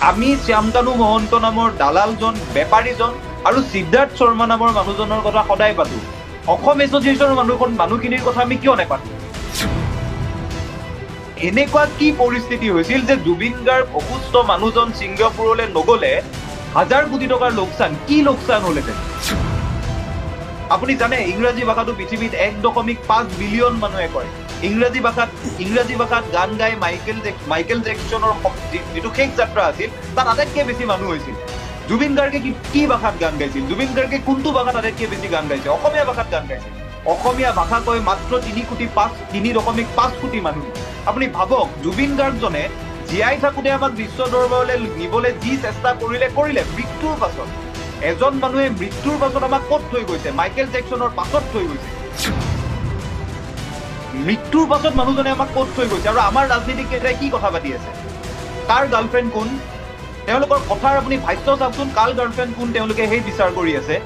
আমি শ্যামকানু মহন্ত নামৰ দালালজন, বেপাৰীজন আৰু সিদ্ধাৰ্থ শৰ্মা নামৰ মানুহজনৰ কথা সদায় পাতো। অসম এছ'চিয়েশ্যনৰ মানুহখন মানুহখিনিৰ কথা আমি কিয় নাপাতো? এনেকুৱা কি পৰিস্থিতি হৈছিল যে জুবিন গাৰ্গ অসুস্থ মানুহজন ছিংগাপুৰলৈ নগলে হাজাৰ কোটি টকাৰ লোকচান? কি লোকচান হ'লহেঁতেন আপুনি জানে, ইংৰাজী ভাষাটো পৃথিৱীত এক দশমিক পাঁচ বিলিয়ন মানুহে কয় ইংৰাজী ভাষাত ইংৰাজী ভাষাত গান গাই মাইকেল মাইকেল জেকচনৰ যিটো শেষ যাত্ৰা আছিল, তাত আটাইতকৈ বেছি মানুহ হৈছিল। জুবিন গাৰ্গে কি কি ভাষাত গান গাইছিল? জুবিন গাৰ্গে কোনটো ভাষাত আটাইতকৈ বেছি গান গাইছে? অসমীয়া ভাষাত গান গাইছে। অসমীয়া ভাষা কয় মাত্ৰ তিনি কোটি পাঁচ, তিনি দশমিক পাঁচ কোটি মানুহ। আপুনি ভাবক, জুবিন গাৰ্গজনে জীয়াই থাকোঁতে আমাক বিশ্ব দৰবাৰলৈ নিবলৈ যি চেষ্টা কৰিলে কৰিলে, মৃত্যুৰ পাছত। এজন মানুহে মৃত্যুৰ পাছত আমাক ক'ত থৈ গৈছে? মাইকেল জেকচনৰ পাছত থৈ গৈছে। মৃত্যুৰ পাছত মানুহজনে আমাক ক'ত থৈ গৈছে আৰু আমাৰ ৰাজনীতিকেইটাই কি কথা পাতি আছে? কাৰ গাৰ্লফ্ৰেণ্ড কোন? তেওঁলোকৰ কথাৰ আপুনি ভাষ্য চাওকচোন কাৰ গাৰ্লফ্ৰেণ্ড কোন তেওঁলোকে সেই বিচাৰ কৰি আছে?